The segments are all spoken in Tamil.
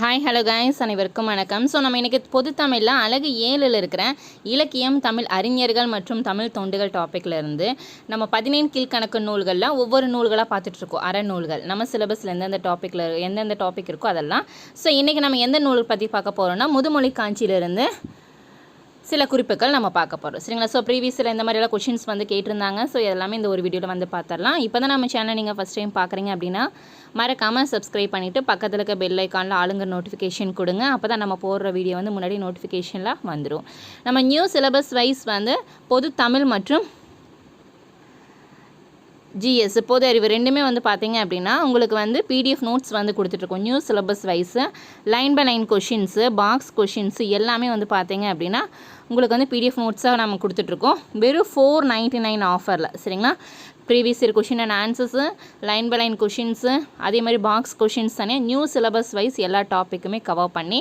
ஹாய் ஹலோ கைஸ் அனைவருக்கும் வணக்கம். ஸோ நம்ம இன்றைக்கி பொது தமிழில் அழகு ஏழில் இருக்கிற இலக்கியம் தமிழ் அறிஞர்கள் மற்றும் தமிழ் தொண்டுகள் டாப்பிக்கில் இருந்து நம்ம பதினேழு கீழ்கணக்கு நூல்களில் ஒவ்வொரு நூல்களாக பார்த்துட்ருக்கோம் அறநூல்கள் நம்ம சிலபஸில் எந்தெந்த டாப்பிக்கில் எந்தெந்த டாபிக் இருக்கோ அதெல்லாம். ஸோ இன்றைக்கி நம்ம எந்த நூல் பற்றி பார்க்க போகிறோம்னா முதுமொழி காஞ்சியிலிருந்து சில குறிப்புகள் நம்ம பார்க்க போகிறோம் சரிங்களா? ஸோ ப்ரீவியஸில் இந்த மாதிரியெல்லாம் கொஷின்ஸ் வந்து கேட்டிருந்தாங்க. ஸோ எல்லாமே இந்த ஒரு வீடியோவில் வந்து பார்த்துடலாம். இப்போ தான் நம்ம சேனல் நீங்கள் ஃபஸ்ட் டைம் பார்க்குறீங்க அப்படின்னா மறக்காமல் சப்ஸ்கிரைப் பண்ணிவிட்டு பக்கத்தில் இருக்க பெல் ஐக்கானில் ஆளுங்க நோட்டிஃபிகேஷன் கொடுங்க. அப்போ தான் நம்ம போடுற வீடியோ வந்து முன்னாடி நோட்டிஃபிகேஷனில் வந்துடும் நம்ம நியூ சிலபஸ் வைஸ் வந்து பொது தமிழ் மற்றும் ஜிஎஸ் பொது அறிவு ரெண்டுமே வந்து பார்த்தீங்க அப்படின்னா உங்களுக்கு வந்து பிடிஎஃப் நோட்ஸ் வந்து கொடுத்துட்ருக்கோம். New syllabus wise line by line questions box questions எல்லாமே வந்து பார்த்தீங்க அப்படின்னா உங்களுக்கு வந்து பிடிஎஃப் நோட்ஸாக நம்ம கொடுத்துட்ருக்கோம். வெறும் ஃபோர் நைன்ட்டி நைன் ஆஃபரில் சரிங்களா? Previous year question and answers line by line questions அதே மாதிரி பாக்ஸ் கொஷின்ஸ் தானே நியூ சிலபஸ் வைஸ் எல்லா டாப்பிக்குமே கவர் பண்ணி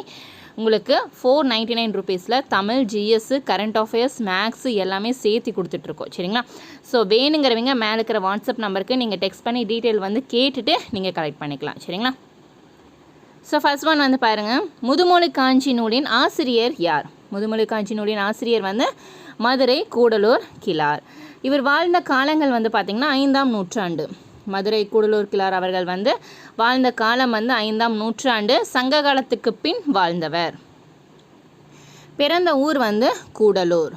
உங்களுக்கு ஃபோர் நைன்ட்டி நைன் ருபீஸில் Tamil GS current affairs maths எல்லாமே சேர்த்து கொடுத்துட்ருக்கோம். சரிங்களா? ஸோ வேணுங்கிறவங்க மேலே இருக்கிற வாட்ஸ்அப் நம்பருக்கு நீங்கள் டெக்ஸ்ட் பண்ணி டீட்டெயில் வந்து கேட்டுட்டு நீங்கள் கலெக்ட் பண்ணிக்கலாம். சரிங்களா? ஸோ ஃபஸ்ட் ஒன் வந்து பாருங்கள் முதுமொழி காஞ்சி நூலின் ஆசிரியர் யார்? முதுமொழி காஞ்சி நூலின் ஆசிரியர் வந்து மதுரை கூடலூர் கிலார் இவர் வாழ்ந்த காலங்கள் வந்து பார்த்திங்கன்னா ஐந்தாம் நூற்றாண்டு. மதுரை கூடலூர் கிளார் அவர்கள் வந்து வாழ்ந்த காலம் வந்து ஐந்தாம் நூற்றாண்டு சங்க காலத்துக்கு பின் வாழ்ந்தவர். பிறந்த ஊர் வந்து கூடலூர்.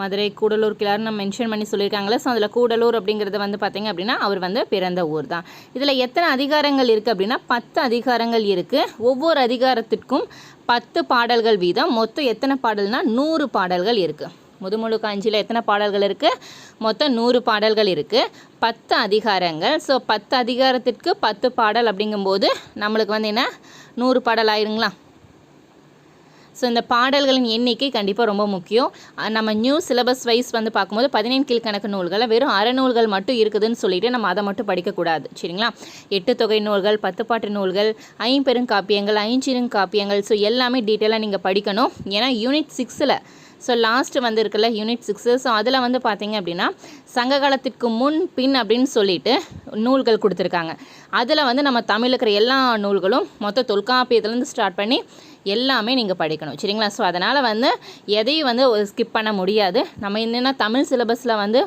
மதுரை கூடலூர் கிளார்னு மென்ஷன் பண்ணி சொல்லியிருக்காங்களே ஸோ அதில் கூடலூர் அப்படிங்கிறது வந்து பார்த்திங்க அப்படின்னா அவர் வந்து பிறந்த ஊர் தான். இதில் எத்தனை அதிகாரங்கள் இருக்குது அப்படின்னா பத்து அதிகாரங்கள் இருக்குது ஒவ்வொரு அதிகாரத்திற்கும் பத்து பாடல்கள் வீதம். மொத்தம் எத்தனை பாடல்னால் நூறு பாடல்கள் இருக்குது முதுமுழு காஞ்சியில் எத்தனை பாடல்கள் இருக்குது மொத்தம் நூறு பாடல்கள் இருக்குது பத்து அதிகாரங்கள். ஸோ பத்து அதிகாரத்திற்கு பத்து பாடல் அப்படிங்கும்போது நம்மளுக்கு வந்து என்ன? நூறு பாடல் ஆயிருங்களா? ஸோ இந்த பாடல்களின் எண்ணிக்கை கண்டிப்பாக ரொம்ப முக்கியம். நம்ம நியூ சிலபஸ் வைஸ் வந்து பார்க்கும்போது பதினேழு கீழ்கணக்கு நூல்களை வெறும் அறநூல்கள் மட்டும் இருக்குதுன்னு சொல்லிட்டு நம்ம அதை மட்டும் படிக்கக்கூடாது. சரிங்களா? எட்டு தொகை நூல்கள் பத்து பாட்டு நூல்கள் ஐம்பெருங்காப்பியங்கள் ஐஞ்சிருங்காப்பியங்கள் ஸோ எல்லாமே டீட்டெயிலாக நீங்கள் படிக்கணும். ஏன்னா யூனிட் சிக்ஸில் ஸோ லாஸ்ட்டு வந்து இருக்குல்ல யூனிட் சிக்ஸு ஸோ அதில் வந்து பார்த்தீங்க அப்படின்னா சங்க காலத்திற்கு முன் பின் அப்படின்னு சொல்லிட்டு நூல்கள் கொடுத்துருக்காங்க. அதில் வந்து நம்ம தமிழில் இருக்கிற எல்லா நூல்களும் மொத்த தொல்காப்பியத்துலேருந்து ஸ்டார்ட் பண்ணி எல்லாமே நீங்கள் படிக்கணும். சரிங்களா? ஸோ அதனால் வந்து எதையும் வந்து ஸ்கிப் பண்ண முடியாது. நம்ம என்னென்னா தமிழ் சிலபஸில் வந்து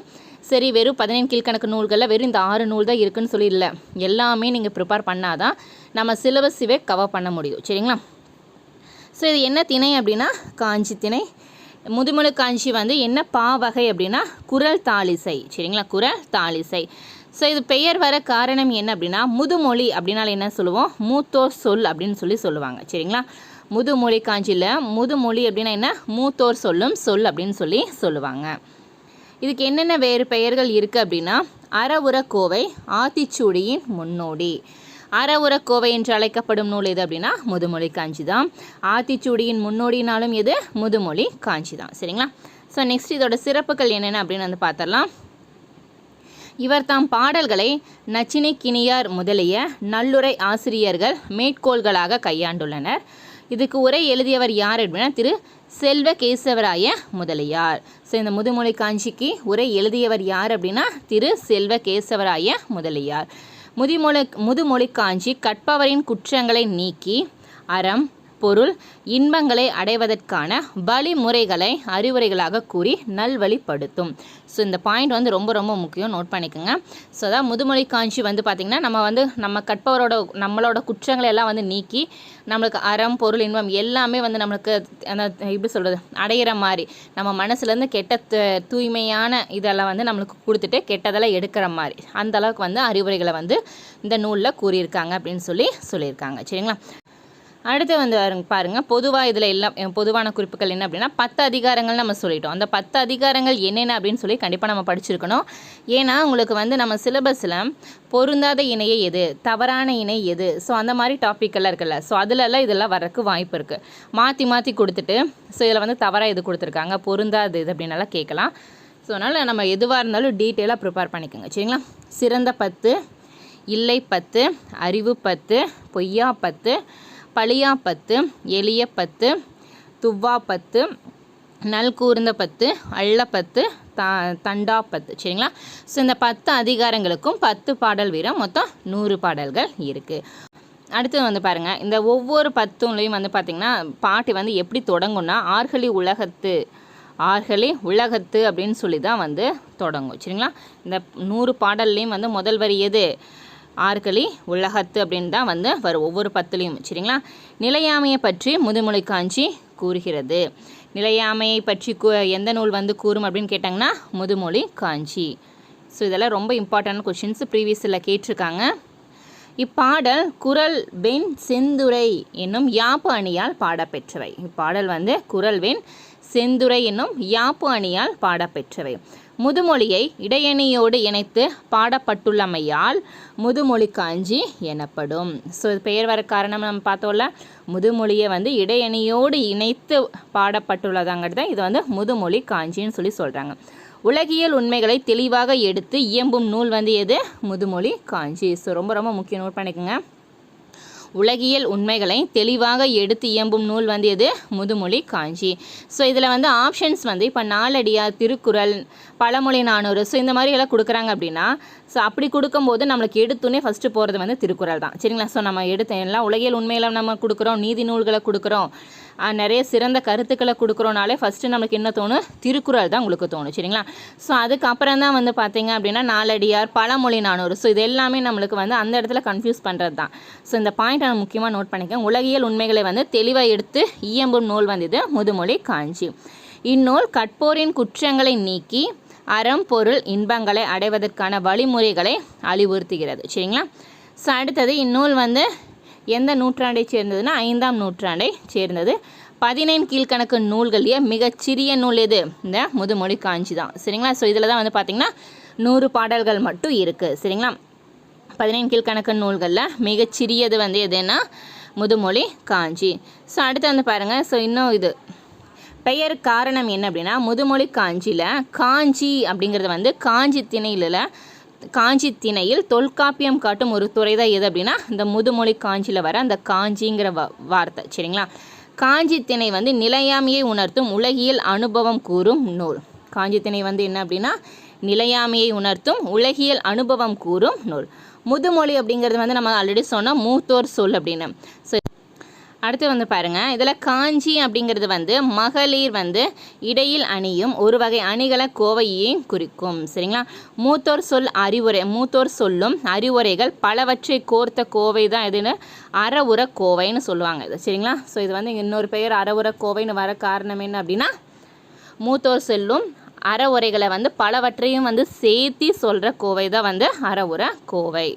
சரி வெறும் பதினேழு கீழ்கணக்கு நூல்களில் வெறும் இந்த ஆறு நூல் தான் இருக்குன்னு சொல்லி இல்லை. எல்லாமே நீங்கள் ப்ரிப்பேர் பண்ணாதான் நம்ம சிலபஸுவே கவர் பண்ண முடியும். சரிங்களா? ஸோ இது என்ன திணை அப்படின்னா காஞ்சி திணை. முதுமலு காஞ்சி வந்து என்ன பா வகை அப்படின்னா குரல் தாளிசை. சரிங்களா? குரல் தாளிசை. ஸோ இது பெயர் வர காரணம் என்ன அப்படின்னா முதுமொழி அப்படின்னால என்ன சொல்லுவோம்? மூத்தோர் சொல் அப்படின்னு சொல்லி சொல்லுவாங்க. சரிங்களா? முதுமொழி காஞ்சியில் முதுமொழி அப்படின்னா என்ன? மூத்தோர் சொல்லும் சொல் அப்படின்னு சொல்லி சொல்லுவாங்க. இதுக்கு என்னென்ன வேறு பெயர்கள் இருக்குது அப்படின்னா? அறவுர கோவை ஆத்திச்சூடியின் முன்னோடி. அறவுரக்கோவை என்று அழைக்கப்படும் நூல் எது அப்படின்னா முதுமொழி காஞ்சி தான் ஆத்திச்சூடியின் முன்னோடினாலும் எது? முதுமொழி காஞ்சி தான் சரிங்களா? ஸோ நெக்ஸ்ட் இதோட சிறப்புகள் என்னென்ன அப்படின்னு வந்து பார்த்துடலாம் இவர் தாம் பாடல்களை நச்சினை கிணியார் முதலிய நல்லுரை ஆசிரியர்கள் மேற்கோள்களாக கையாண்டுள்ளனர். இதுக்கு உரை எழுதியவர் யார் அப்படின்னா திரு செல்வ கேசவராய முதலியார். ஸோ இந்த முதுமொழி காஞ்சிக்கு உரை எழுதியவர் யார் அப்படின்னா திரு செல்வ கேசவராய முதலியார். முதுமொழி முதுமொழி காஞ்சி கற்பவரின் குற்றங்களை நீக்கி அறம் பொருள் இன்பங்களை அடைவதற்கான வழிமுறைகளை அறிவுரைகளாக கூறி நல்வழிப்படுத்தும். ஸோ இந்த பாயிண்ட் வந்து ரொம்ப ரொம்ப முக்கியம். நோட் பண்ணிக்கோங்க. ஸோ அதான் முதுமொழி காஞ்சி வந்து பார்த்திங்கன்னா நம்ம வந்து நம்ம கற்பவரோட நம்மளோட குற்றங்களை எல்லாம் வந்து நீக்கி நம்மளுக்கு அறம் பொருள் இன்பம் எல்லாமே வந்து நம்மளுக்கு அந்த எப்படி சொல்கிறது அடையிற மாதிரி நம்ம மனசுலேருந்து கெட்ட தூய்மையான இதெல்லாம் வந்து நம்மளுக்கு கொடுத்துட்டு கெட்டதெல்லாம் எடுக்கிற மாதிரி அந்த அளவுக்கு வந்து அறிவுரைகளை வந்து இந்த நூலில் கூறியிருக்காங்க அப்படின்னு சொல்லி சொல்லியிருக்காங்க. சரிங்களா? அடுத்து வந்து பாருங்கள் பொதுவாக இதில் எல்லாம் பொதுவான குறிப்புகள் என்ன அப்படின்னா பத்து அதிகாரங்கள் நம்ம சொல்லிட்டோம். அந்த பத்து அதிகாரங்கள் என்னென்ன அப்படின்னு சொல்லி கண்டிப்பாக நம்ம படிச்சிருக்கணும். ஏன்னா உங்களுக்கு வந்து நம்ம சிலபஸில் பொருந்தாத இணையை எது? தவறான இணை எது? ஸோ அந்த மாதிரி டாப்பிக்கெல்லாம் இருக்குல்ல. ஸோ அதிலெல்லாம் இதெல்லாம் வரக்கு வாய்ப்பு இருக்குது மாற்றி மாற்றி கொடுத்துட்டு ஸோ இதில் வந்து தவறாக இது கொடுத்துருக்காங்க. பொருந்தாது இது அப்படின்னாலாம் கேட்கலாம். ஸோ அதனால் நம்ம எதுவாக இருந்தாலும் டீட்டெயிலாக ப்ரிப்பேர் பண்ணிக்கோங்க. சரிங்களா? சிறந்த பத்து இல்லை பத்து அறிவு பத்து பொய்யா பத்து பழியா பத்து எளிய பத்து துவ்வா பத்து நல் கூர்ந்த பத்து அள்ள பத்து த தண்டா பத்து சரிங்களா? ஸோ இந்த பத்து அதிகாரங்களுக்கும் பத்து பாடல் வீரம் மொத்தம் நூறு பாடல்கள் இருக்குது அடுத்து வந்து பாருங்கள் இந்த ஒவ்வொரு பத்துலையும் வந்து பார்த்திங்கன்னா பாட்டு வந்து எப்படி தொடங்கும்னா ஆர்களி உலகத்து ஆர்களி உலகத்து அப்படின்னு சொல்லி தான் வந்து தொடங்கும். சரிங்களா? இந்த நூறு பாடல்லையும் வந்து முதல் வரி எது? ஆர்களி உலகத்து அப்படின்னு தான் வந்து வரும் ஒவ்வொரு பத்துலேயும் சரிங்களா? நிலையாமையை பற்றி முதுமொழி காஞ்சி கூறுகிறது. நிலையாமையை பற்றி கூ எந்த நூல் வந்து கூறும் அப்படின்னு கேட்டாங்கன்னா முதுமொழி காஞ்சி. ஸோ இதெல்லாம் ரொம்ப இம்பார்ட்டன்ட் கொஷின்ஸ் ப்ரீவியஸில் கேட்டிருக்காங்க. இப்பாடல் குரல் வெண் செந்துரை என்னும் யாப்பு அணியால் பாடப்பெற்றவை. இப்பாடல் வந்து குரல் வெண் செந்துரை என்னும் யாப்பு அணியால் பாடப்பெற்றவை. முதுமொழியை இடையணியோடு இணைத்து பாடப்பட்டுள்ளமையால் முதுமொழி காஞ்சி எனப்படும். ஸோ இது பெயர் வர காரணம் நம்ம பார்த்தோம்ல. முதுமொழியை வந்து இடையணியோடு இணைத்து பாடப்பட்டுள்ளதாங்கிறது தான். இது வந்து முதுமொழி காஞ்சின்னு சொல்லி சொல்கிறாங்க உலகியல் உண்மைகளை தெளிவாக எடுத்து இயம்பும் நூல் வந்து எது? முதுமொழி காஞ்சி ஸோ ரொம்ப ரொம்ப முக்கிய நோட் பண்ணிக்கோங்க. உலகியல் உண்மைகளை தெளிவாக எடுத்து இயம்பும் நூல் வந்து எது? முதுமொழி காஞ்சி. ஸோ இதில் வந்து ஆப்ஷன்ஸ் வந்து இப்போ நாலடியார் திருக்குறள் பழமொழி நானூறு. ஸோ இந்த மாதிரி எல்லாம் கொடுக்குறாங்க அப்படின்னா ஸோ அப்படி கொடுக்கும்போது நம்மளுக்கு எடுத்துனே ஃபஸ்ட்டு போகிறது வந்து திருக்குறள் தான். சரிங்களா? ஸோ நம்ம எடுத்து எல்லாம் உலகியல் உண்மையில் நம்ம கொடுக்குறோம் நீதி நூல்களை கொடுக்குறோம். நிறைய சிறந்த கருத்துக்களை கொடுக்குறோனாலே ஃபஸ்ட்டு நம்மளுக்கு என்ன தோணும்? திருக்குறள் தான் உங்களுக்கு தோணும் சரிங்களா? ஸோ அதுக்கப்புறம் தான் வந்து பார்த்தீங்க அப்படின்னா நாலடியார் பழமொழி நானூறு. ஸோ இது எல்லாமே நம்மளுக்கு வந்து அந்த இடத்துல கன்ஃபியூஸ் பண்ணுறது தான். ஸோ இந்த பாயிண்ட் நான் முக்கியமாக நோட் பண்ணிக்கேன் உலகியல் உண்மைகளை வந்து தெளிவாக எடுத்து இயம்பும் நூல் வந்து இது முதுமொழி காஞ்சி. இந்நூல் கற்போரின் குற்றங்களை நீக்கி அறம் பொருள் இன்பங்களை அடைவதற்கான வழிமுறைகளை அறிவுறுத்துகிறது சரிங்களா? ஸோ அடுத்தது இந்நூல் வந்து எந்த நூற்றாண்டை சேர்ந்ததுன்னா ஐந்தாம் நூற்றாண்டை சேர்ந்தது. பதினைந்து கீழ்கணக்கு நூல்கள்லேயே மிகச்சிறிய நூல் எது? இந்த முதுமொழி காஞ்சி தான் சரிங்களா? ஸோ இதில் தான் வந்து பார்த்திங்கன்னா நூறு பாடல்கள் மட்டும் இருக்குது சரிங்களா? பதினைந்து கீழ்கணக்கு நூல்களில் மிகச்சிறியது வந்து எதுன்னா முதுமொழி காஞ்சி. ஸோ அடுத்து வந்து பாருங்கள் ஸோ இன்னும் இது. பெயர் காரணம் என்ன அப்படின்னா முதுமொழி காஞ்சியில் காஞ்சி அப்படிங்கிறது வந்து காஞ்சி திணையில் காஞ்சி திணையில் தொல்காப்பியம் காட்டும் ஒரு துறை தான் எது அப்படின்னா இந்த முதுமொழி காஞ்சியில் வர அந்த காஞ்சிங்கிற வ வார்த்தை சரிங்களா? காஞ்சி திணை வந்து நிலையாமையை உணர்த்தும் உலகியல் அனுபவம் கூறும் நூல். காஞ்சி திணை வந்து என்ன அப்படின்னா நிலையாமையை உணர்த்தும் உலகியல் அனுபவம் கூறும் நூல். முதுமொழி அப்படிங்கிறது வந்து நம்ம ஆல்ரெடி சொன்னோம் மூத்தோர் சொல் அப்படின்னு. ஸோ அடுத்து வந்து பாருங்கள் இதில் காஞ்சி அப்படிங்கிறது வந்து மகளிர் வந்து இடையில் அணியும் ஒரு வகை அணிகளை கோவையையும் குறிக்கும். சரிங்களா? மூத்தோர் சொல் அறிவுரை மூத்தோர் சொல்லும் அறிவுரைகள் பலவற்றை கோர்த்த கோவை தான் எதுன்னு அறவுர கோவைன்னு சொல்லுவாங்க இது. சரிங்களா? ஸோ இது வந்து இன்னொரு பெயர் அறவுர கோவைன்னு வர காரணம் என்ன அப்படின்னா மூத்தோர் சொல்லும் அறவுரைகளை வந்து பலவற்றையும் வந்து சேர்த்தி சொல்கிற கோவை தான் வந்து அறவுர கோவை.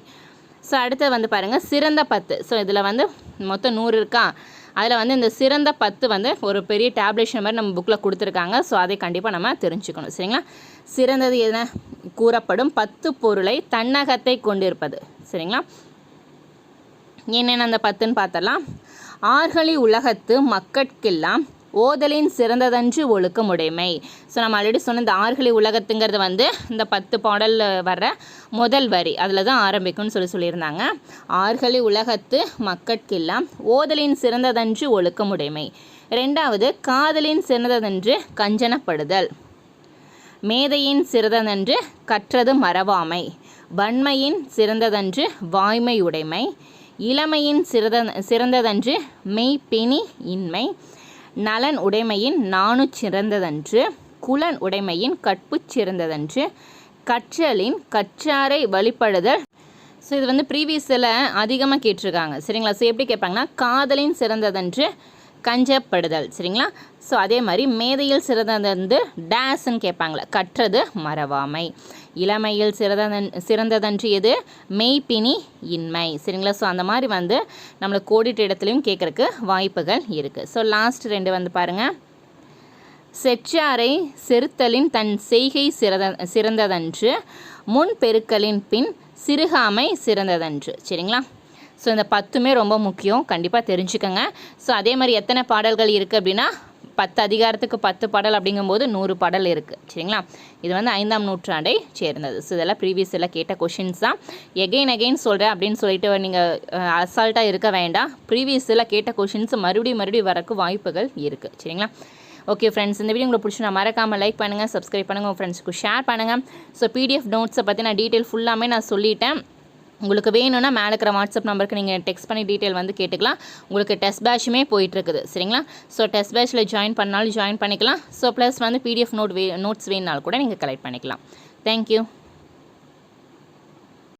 ஸோ அடுத்து வந்து பாருங்கள் சிறந்த பத்து. ஸோ இதில் வந்து மொத்தம் நூறு இருக்கா? அதில் வந்து இந்த சிறந்த பத்து வந்து ஒரு பெரிய டேப்லெஷன் மாதிரி நம்ம புக்கில் கொடுத்துருக்காங்க. ஸோ அதை கண்டிப்பாக நம்ம தெரிஞ்சுக்கணும். சரிங்களா? சிறந்தது என்ன கூறப்படும் பத்து பொருளை தன்னகத்தை கொண்டிருப்பது. சரிங்களா? என்னென்ன அந்த பத்துன்னு பார்த்தலாம் ஆர்களி உலகத்து மக்கட்கெல்லாம் ஓதலின் சிறந்ததன்று ஒழுக்கமுடைமை. ஸோ நம்ம ஆல்ரெடி சொன்ன இந்த ஆர்களி உலகத்துங்கிறது வந்து இந்த பத்து பாடலில் வர்ற முதல் வரி. அதில் தான் ஆரம்பிக்கும்னு சொல்லி சொல்லியிருந்தாங்க. ஆர்கலி உலகத்து மக்கட்கெல்லாம் ஓதலின் சிறந்ததன்று ஒழுக்கமுடைமை. ரெண்டாவது காதலின் சிறந்ததன்று கஞ்சனப்படுதல். மேதையின் சிறந்ததன்று கற்றது மறவாமை. வன்மையின் சிறந்ததன்று வாய்மையுடைமை. இளமையின் சிறந்த சிறந்ததன்று மெய்ப்பினி இன்மை. நலன் உடைமையின் நாணு சிறந்ததன்று குலன் உடைமையின் கற்பு சிறந்ததன்று கற்றலின் கற்றாரை வழிபடுதல். ஸோ இது வந்து ப்ரீவியஸில் அதிகமாக கேட்டிருக்காங்க. சரிங்களா? ஸோ எப்படி கேட்பாங்கன்னா காதலின் சிறந்ததன்று கஞ்சப்படுதல். சரிங்களா? ஸோ அதே மாதிரி மேதையில் சிறந்தது டேஸ்ன்னு கேட்பாங்களே கற்றது மறவாமை. இளமையில் சிறந்ததன் சிறந்ததன்று எது மெய்ப்பினி இன்மை. சரிங்களா? ஸோ அந்த மாதிரி வந்து நம்மளை கோடிட்ட இடத்துலையும் கேட்குறக்கு வாய்ப்புகள் இருக்குது ஸோ லாஸ்ட் ரெண்டு வந்து பாருங்கள் செற்றாரை செருத்தலின் தன் செய்கை சிறந்த சிறந்ததன்று முன் பெருக்கலின் பின் சிறுகாமை சிறந்ததன்று. சரிங்களா? ஸோ இந்த பத்துமே ரொம்ப முக்கியம். கண்டிப்பாக தெரிஞ்சுக்கோங்க. ஸோ அதே மாதிரி எத்தனை பாடல்கள் இருக்குது அப்படின்னா பத்து அதிகாரத்துக்கு பத்து பாடல் அப்படிங்கும்போது நூறு பாடல் இருக்குது சரிங்களா? இது வந்து ஐந்தாம் நூற்றாண்டை சேர்ந்தது. ஸோ இதெல்லாம் ப்ரீவியஸ் எல்லாம் கேட்ட கொஷின்ஸ் தான். எகெயின் எகெயின் சொல்கிறேன் அப்படின்னு சொல்லிட்டு நீங்கள் அசால்ட்டாக இருக்க வேண்டாம். ப்ரீவியஸில் கேட்ட கொஷின்ஸ் மறுபடியும் மறுபடியும் வரக்கு வாய்ப்புகள் இருக்குது சரிங்களா? ஓகே ஃப்ரெண்ட்ஸ் இந்த வீடியோ உங்களுக்கு பிடிச்சினா மறக்காமல் லைக் பண்ணுங்கள் சப்ஸ்கிரைப் பண்ணுங்கள் உங்கள் ஃப்ரெண்ட்ஸ்க்கு ஷேர் பண்ணுங்கள் ஸோ பிடிஎஃப் நோட்ஸை பற்றி நான் டீட்டெயில் ஃபுல்லாமே நான் சொல்லிட்டேன். உங்களுக்கு வேணும்னா மேலே இருக்கிற வாட்ஸ்அப் நம்பருக்கு நீங்கள் டெக்ஸ்ட் பண்ணி டீட்டெயில் வந்து கேட்டுக்கலாம். உங்களுக்கு டெஸ்ட் பேட்சுமே போயிட்டுருக்குது. சரிங்களா? ஸோ டெஸ்ட் பேட்ச்சில் ஜாயின் பண்ணாலும் ஜாயின் பண்ணிக்கலாம். ஸோ ப்ளஸ் வந்து பிடிஎஃப் நோட் வே நோட்ஸ் வேணுனாலும் கூட நீங்கள் கலெக்ட் பண்ணிக்கலாம். தேங்க்யூ